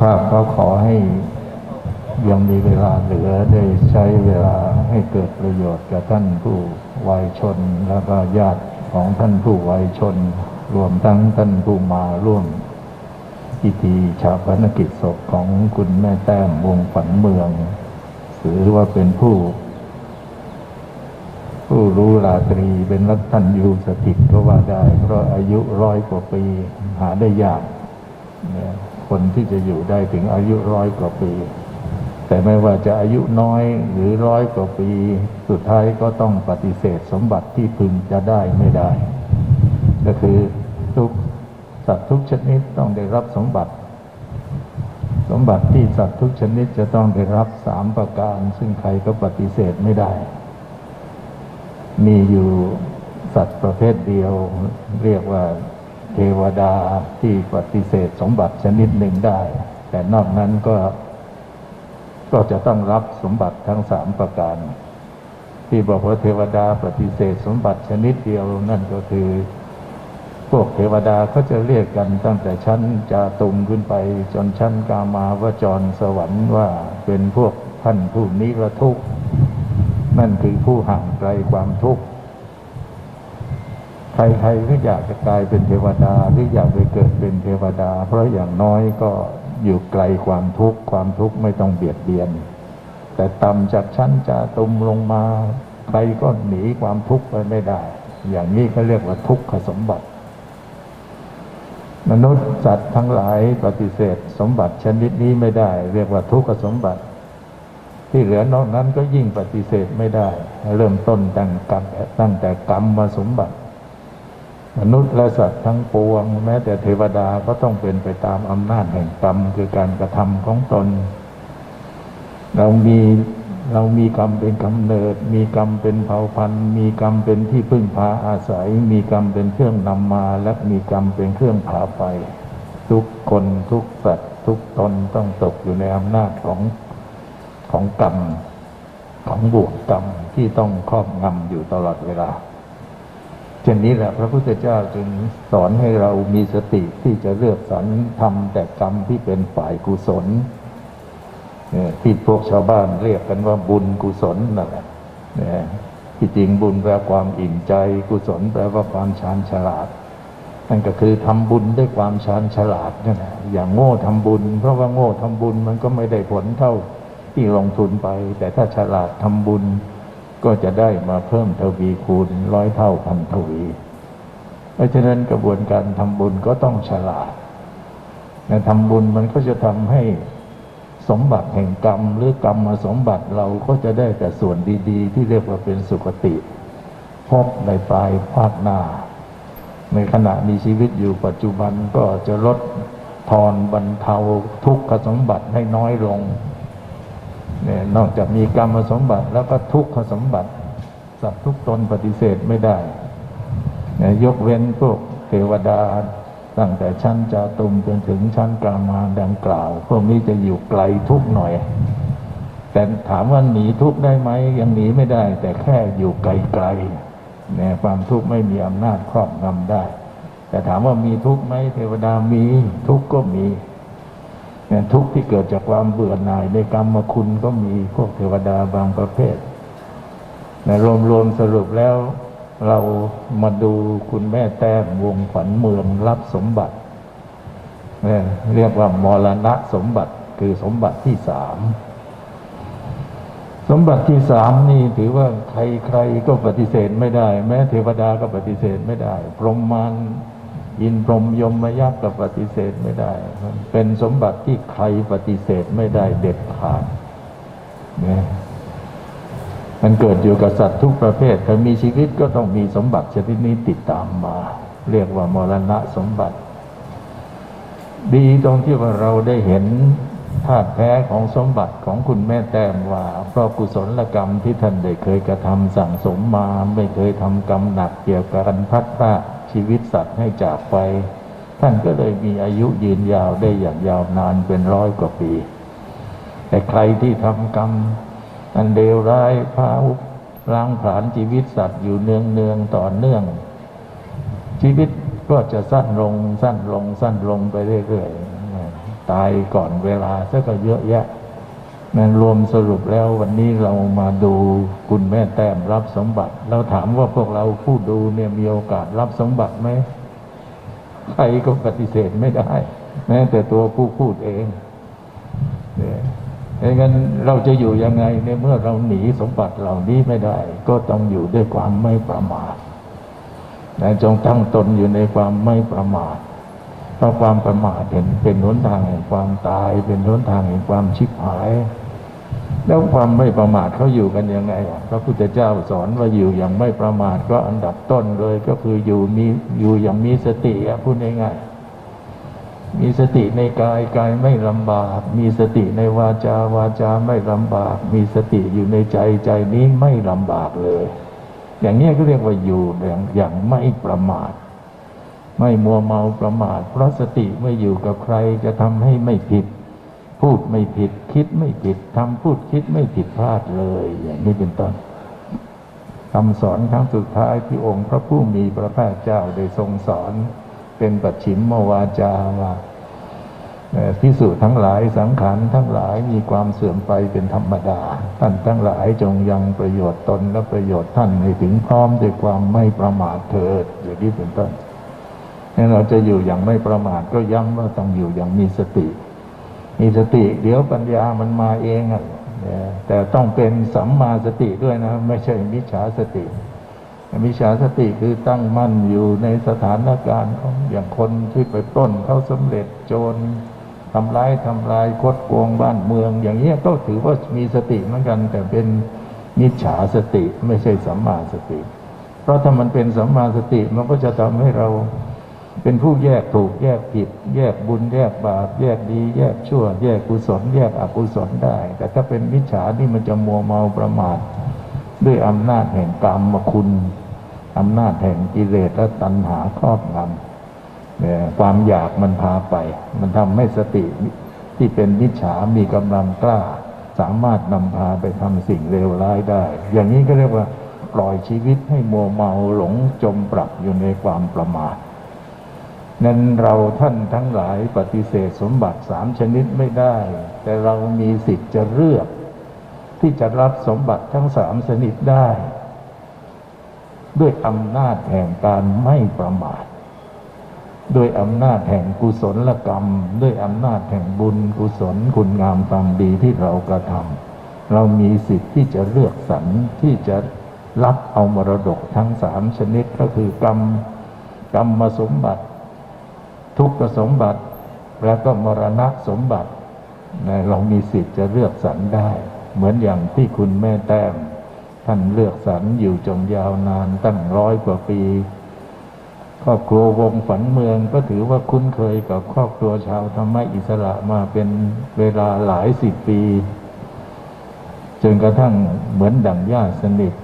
ภาพก็ขอให้ยังมีเวลาเหลือได้ใช้เวลาให้เกิดประโยชน์กับท่านผู้วัยชน แล้วก็ญาติของท่านผู้วัยชน รวมทั้งท่านผู้มาร่วมพิธีชาปนกิจศพของคุณแม่แต้มวงฝันเมืองถือว่าเป็นผู้ ผู้รู้ราตรีเป็นรัตัญยูสถิตก็ว่าได้ เพราะอายุร้อยกว่าปีหาได้ยากเนี่ย คนที่จะอยู่ได้ถึงอายุร้อยกว่าปี แต่ไม่ว่าจะอายุน้อยหรือร้อยกว่าปี สุดท้ายก็ต้องปฏิเสธสมบัติที่พึงจะได้ไม่ได้ ก็คือทุกสัตว์ทุกชนิดต้องได้รับสมบัติ สมบัติที่สัตว์ทุกชนิดจะต้องได้รับสามประการ ซึ่งใครก็ปฏิเสธไม่ได้ มีอยู่สัตว์ประเภทเดียว เรียกว่า วดาที่ปฏิเสธสมบัติชนิดหนึ่งได้ แต่นอกนั้นก็ ก็จะต้องรับสมบัติทั้งสามประการ ที่บอกว่าเทวดาปฏิเสธสมบัติชนิดเดียวนั่นก็คือ พวกเทวดาเขาจะเรียกกันตั้งแต่ชั้นจาตุมขึ้นไป จนชั้นกามาวจรสวรรค์ว่าเป็นพวกท่านผู้นิรทุกข์นั่นคือผู้ห่างไกลความทุกข์ ใครๆก็อยากจะกลายเป็นเทวดาหรืออยากไปเกิดเป็นเทวดา เพราะอย่างน้อยก็อยู่ไกลความทุกข์ความทุกข์ไม่ต้องเบียดเบียน แต่ต่ำจากชั้นจาตุมลงมาใครก็หนีความทุกข์ไปไม่ได้ อย่างนี้เขาเรียกว่าทุกขสมบัติ มนุษย์สัตว์ทั้งหลายปฏิเสธสมบัติชนิดนี้ไม่ได้ เรียกว่าทุกขสมบัติ ที่เหลือนอกนั้นก็ยิ่งปฏิเสธไม่ได้ เริ่มต้นตั้งกรรมตั้งแต่กรรมมาสมบัติ มนุษย์และสัตว์ทั้งปวง แม้แต่เทวดาก็ต้องเป็นไปตามอำนาจแห่งกรรมคือการกระทำของตน เรามีเรามีกรรมเป็นกำเนิด มีกรรมเป็นเผ่าพันธุ์ มีกรรมเป็นที่พึ่งพาอาศัย มีกรรมเป็นเครื่องนำมา และมีกรรมเป็นเครื่องพาไป ทุกคนทุกสัตว์ทุกตนต้องตกอยู่ในอำนาจของของกรรม ของบวกกรรมที่ต้องครอบงำอยู่ตลอดเวลา เช่นนี้แหละพระพุทธเจ้าจึงสอนให้เรามีสติที่จะเลือกสรรทำแต่กรรมที่เป็นฝ่ายกุศลที่พวกชาวบ้านเรียกกันว่าบุญกุศลนั่นแหละที่จริงบุญแปลความอิ่มใจ กุศลแปลว่าความชาญฉลาดนั่นก็คือทำบุญด้วยความชาญฉลาดนั่นแหละอย่างโง่ทำบุญ เพราะว่าโง่ทำบุญมันก็ไม่ได้ผลเท่าที่ลงทุนไป แต่ถ้าฉลาดทำบุญ ก็จะได้มาเพิ่มทวีคูณร้อยเท่าพันทวี เพราะฉะนั้นกระบวนการทำบุญก็ต้องฉลาดแต่ทำบุญมันก็จะทำให้สมบัติแห่งกรรม หรือกรรมมาสมบัติเราก็จะได้แต่ส่วนดี ๆ ที่เรียกว่าเป็นสุคติ พบในปลายภาคหน้า ในขณะมีชีวิตอยู่ปัจจุบันก็จะลดทอนบรรเทาทุกขสมบัติให้น้อยลง นี่ยนอกจากมีกรรมสมบัติแล้วก็ทุกขสมบัติ สัตว์ทุกตนปฏิเสธไม่ได้เนี่ยยกเว้นพวกเทวดาตั้งแต่ชั้นจาตุมจนถึงชั้นกลางมาดังกล่าว พวกนี้จะอยู่ไกลทุกหน่อย แต่ถามว่าหนีทุกได้ไหมยังหนีไม่ได้ แต่แค่อยู่ไกลๆเนี่ยความทุกข์ไม่มีอำนาจครอบงำได้ แต่ถามว่ามีทุกข์ไหมเทวดามีทุกข์ก็มี ทุกข์ที่เกิดจากความเบื่อหน่ายในกรรมคุณก็มีพวกเทวดาบางประเภทแต่รวมๆสรุปแล้วเรามาดูคุณแม่แต้มวงขวัญเมืองรับสมบัติเนี่ยเรียกว่ามรณะสมบัติคือสมบัติที่สาม สมบัติที่สามนี่ถือว่าใครๆก็ปฏิเสธไม่ได้ แม้เทวดาก็ปฏิเสธไม่ได้ พรหมมาร อินพรหมยมยักษ์ก็ปฏิเสธไม่ได้มันเป็นสมบัติที่ใครปฏิเสธไม่ได้เด็ดขาดนี่ยมันเกิดอยู่กับสัตว์ทุกประเภทถ้ามีชีวิตก็ต้องมีสมบัติชนิดนี้ติดตามมา เรียกว่ามรณะสมบัติ ดีตรงที่ว่าเราได้เห็นธาตุแท้ของสมบัติของคุณแม่แต้มว่า เพราะกุศลกรรมที่ท่านได้เคยกระทำสั่งสมมา ไม่เคยทำกรรมหนักเกี่ยวกับการพัดพราก ชีวิตสัตว์ให้จากไป ท่านก็เลยมีอายุยืนยาวได้อย่างยาวนานเป็นร้อยกว่าปี แต่ใครที่ทำกรรมอันเลวร้ายพาล้างผลาญชีวิตสัตว์อยู่เนืองเนืองๆต่อเนื่อง ชีวิตก็จะสั้นลงสั้นลงสั้นลงไปเรื่อยๆตายก่อนเวลาซะก็เยอะแยะ นั้นรวมสรุปแล้ววันนี้เรามาดูคุณแม่แต้มรับสมบัติ เราถามว่าพวกเราผู้ดูเนี่ยมีโอกาสรับสมบัติไหมใครก็ปฏิเสธไม่ได้ แม้แต่ตัวผู้พูดเองเนี่ยดังนั้นเราจะอยู่ยังไงในเมื่อเราหนีสมบัติเหล่านี้ไม่ได้ ก็ต้องอยู่ด้วยความไม่ประมาทนะจงตั้งตนอยู่ในความไม่ประมาท เพราะความประมาทเห็นเป็นหนทางแห่งความตาย เป็นหนทางแห่งความชิบหาย แล้วความไม่ประมาทเขาอยู่กันยังไงพระพุทธเจ้าสอนว่าอยู่อย่างไม่ประมาทก็อันดับต้นเลย ก็คืออยู่มีอยู่อย่างมีสติพูดง่ายๆมีสติในกายกายไม่ลำบาก มีสติในวาจาวาจาไม่ลำบาก มีสติอยู่ในใจใจนี้ไม่ลำบากเลย อย่างนี้ก็เรียกว่าอยู่อย่างอย่างไม่ประมาท ไม่มัวเมาประมาท เพราะสติเมื่ออยู่กับใครจะทำให้ไม่ผิด พูดไม่ผิด คิดไม่ผิดทำพูดคิดไม่ผิดพลาดเลย อย่างนี้เป็นต้นคำสอนครั้งสุดท้ายที่องค์พระผู้มีพระภาคเจ้าได้ทรงสอนเป็นปัจฉิมมวาจาว่าเอ่พิสูจน์ทั้งหลายสังขารทั้งหลายมีความเสื่อมไปเป็นธรรมดา ท่านทั้งหลายจงยังประโยชน์ตนและประโยชน์ท่านให้ถึงพร้อมด้วยความไม่ประมาทเถิดอย่างนี้เป็นต้น งั้นเราจะอยู่อย่างไม่ประมาทก็ย้ำว่าต้องอยู่อย่างมีสติ มีสติ เดี๋ยวปัญญามันมาเองอะแต่ต้องเป็นสัมมาสติด้วยนะ ไม่ใช่มิจฉาสติมิจฉาสติคือตั้งมั่นอยู่ในสถานการณ์ของอย่างคนที่ไปปล้นเขาสำเร็จโจรทำร้ายทำลายคดโกงบ้านเมือง อย่างเงี้ก็ถือว่ามีสติเหมือนกัน แต่เป็นมิจฉาสติไม่ใช่สัมมาสติ เพราะถ้ามันเป็นสัมมาสติมันก็จะทำให้เรา เป็นผู้แยกถูกแยกผิด แยกบุญแยกบาป แยกดี แยกชั่ว แยกกุศล แยกอกุศลได้ แต่ถ้าเป็นมิจฉานี่มันจะมัวเมาประมาทด้วยอำนาจแห่งกรรมคุณอำนาจแห่งกิเลสและตัณหาครอบงำเนี่ยความอยากมันพาไป มันทำให้สติที่เป็นมิจฉามีกำลังกล้า สามารถนำพาไปทำสิ่งเลวร้ายได้ อย่างนี้ก็เรียกว่าปล่อยชีวิตให้มัวเมาหลงจมปลักอยู่ในความประมาท นั้นเราท่านทั้งหลายปฏิเสธสมบัติสามชนิดไม่ได้ แต่เรามีสิทธิ์จะเลือก ที่จะรับสมบัติทั้งสามชนิดได้ ด้วยอำนาจแห่งการไม่ประมาทด้วยอำนาจแห่งกุศลกรรม ด้วยอำนาจแห่งบุญกุศลคุณงามความดีที่เรากระทำเรามีสิทธิ์ที่จะเลือกสรรที่จะรับเอามรดกทั้งสามชนิดก็คือกรรม กรรมสมบัติ ทุกขสมบัติ แล้วก็มรณะสมบัติ เรามีสิทธิ์จะเลือกสรรได้ เหมือนอย่างที่คุณแม่แต้มท่านเลือกสรรอยู่จนยาวนานตั้งร้อยกว่าปี ครอบครัววงฝันเมืองก็ถือว่าคุ้นเคยกับครอบครัวชาวธรรมอิสระมาเป็นเวลาหลายสิบปีจนกระทั่งเหมือนดั่งญาติสนิท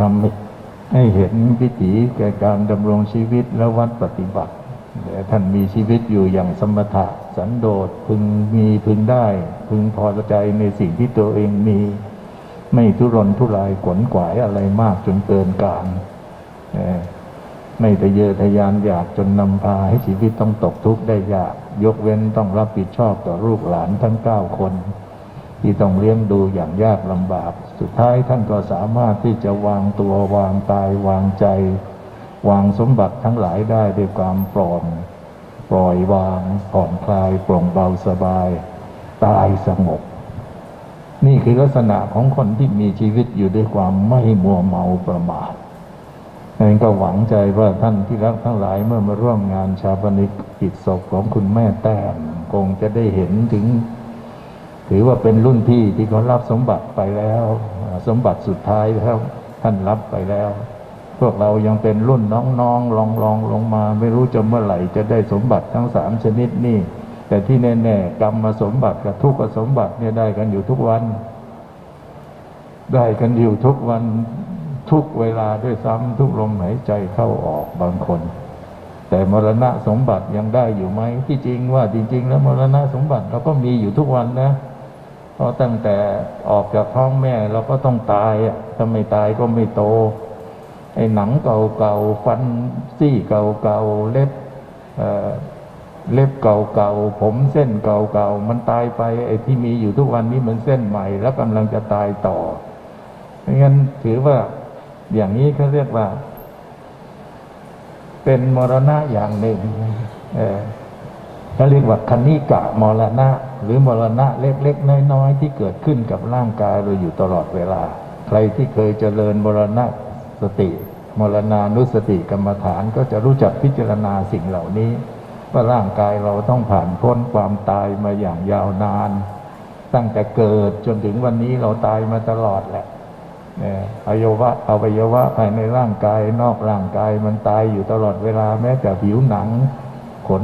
ทำให้เห็นวิถีแก่การดำรงชีวิตและวัดปฏิบัติ ท่านมีชีวิตอยู่อย่างสมถะสันโดษพึงมีพึงได้ พึงพอใจในสิ่งที่ตัวเองมี ไม่ทุรนทุรายขวนขวายอะไรมากจนเกินการเอ่อไม่ทะเยอทะยานอยากจนนำพาให้ชีวิตต้องตกทุกข์ได้ยาก ยกเว้นต้องรับผิดชอบต่อลูกหลานทั้งเก้าคน ที่ต้องเลี้ยงดูอย่างยากลำบาก สุดท้ายท่านก็สามารถที่จะวางตัววางกายวางใจ วางสมบัติทั้งหลายได้ด้วยความปลอมปล่อยวางผ่อนคลายโปร่งเบาสบาย ตายสงบ นี่คือลักษณะของคนที่มีชีวิตอยู่ด้วยความไม่มัวเมาประมาทนั้นก็หวังใจว่าท่านที่รักทั้งหลายเมื่อมาร่วมงานชาปนิกิจศพของคุณแม่แต้มคงจะได้เห็นถึง ถือว่าเป็นรุ่นพี่ที่เขารับสมบัติไปแล้ว สมบัติสุดท้ายแล้วท่านรับไปแล้ว พวกเรายังเป็นรุ่นน้องๆลองลองลงมา ไม่รู้จะเมื่อไหร่จะได้สมบัติทั้งสามชนิดนี่ แต่ที่แน่ๆกรรมสมบัติกับทุกขสมบัติเนี่ยได้กันอยู่ทุกวัน ได้กันอยู่ทุกวันทุกเวลาด้วยซ้ำทุกลมหายใจเข้าออกบางคน แต่มรณะสมบัติยังได้อยู่ไหมที่จริงว่าจริง ๆ แล้วมรณะสมบัติเราก็มีอยู่ทุกวันนะเพราะตั้งแต่ออกจากท้องแม่เราก็ต้องตายอะถ้าไม่ตายก็ไม่โต ไอ้หนังเก่าๆฟันซี่เก่าๆเล็บเเล็บเก่าๆผมเส้นเก่าๆมันตายไปไอ้ที่มีอยู่ทุกวันนี้มันเส้นใหม่ แล้วกำลังจะตายต่อไม่งั้นถือว่าอย่างนี้เขาเรียกว่า เป็นมรณะอย่างหนึ่งเขาเรียกว่าคณิกะมรณะ หรือมรณะเล็กๆน้อยๆที่เกิดขึ้นกับร่างกายเราอยู่ตลอดเวลา ใครที่เคยเจริญมรณะ สติ มรณานุสติกรรมฐานก็จะรู้จักพิจารณาสิ่งเหล่านี้ว่าร่างกายเราต้องผ่านพ้นความตายมาอย่างยาวนาน ตั้งแต่เกิดจนถึงวันนี้เราตายมาตลอดแหละเนี่ยอวัยวะอวัยวะภายในร่างกายนอกร่างกายมันตายอยู่ตลอดเวลาแม้แต่ผิวหนัง ขน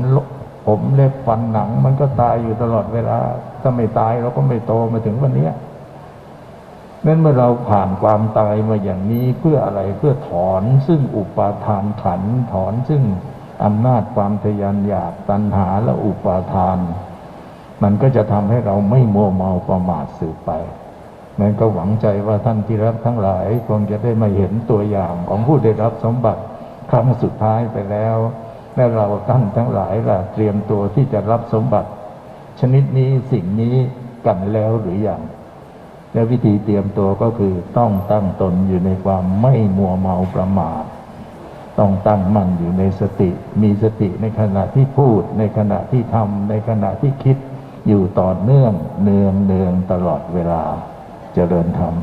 ผมเล็บฟันหนัง มันก็ตายอยู่ตลอดเวลา ถ้าไม่ตายเราก็ไม่โตมาถึงวันนี้ นั้นเมื่อเราผ่านความตายมาอย่างนี้เพื่ออะไรเพื่อถอนซึ่งอุปาทานขันถอนซึ่งอำนาจความทยานอยากตัณหาและอุปาทาน มันก็จะทำให้เราไม่มัวเมาประมาทสืบไปนั้นก็หวังใจว่าท่านที่รักทั้งหลายคงจะได้มาเห็นตัวอย่างของผู้ได้รับสมบัติครั้งสุดท้ายไปแล้วและเราท่านทั้งหลายล่ะเตรียมตัวที่จะรับสมบัติ ชนิดนี้สิ่งนี้กันแล้วหรือยัง และวิธีเตรียมตัวก็คือต้องตั้งตนอยู่ในความไม่มัวเมาประมาทต้องตั้งมั่นอยู่ในสติ มีสติในขณะที่พูด ในขณะที่ทำในขณะที่คิดอยู่ต่อเนื่องเนืองเนืองตลอดเวลาเจริญธรรม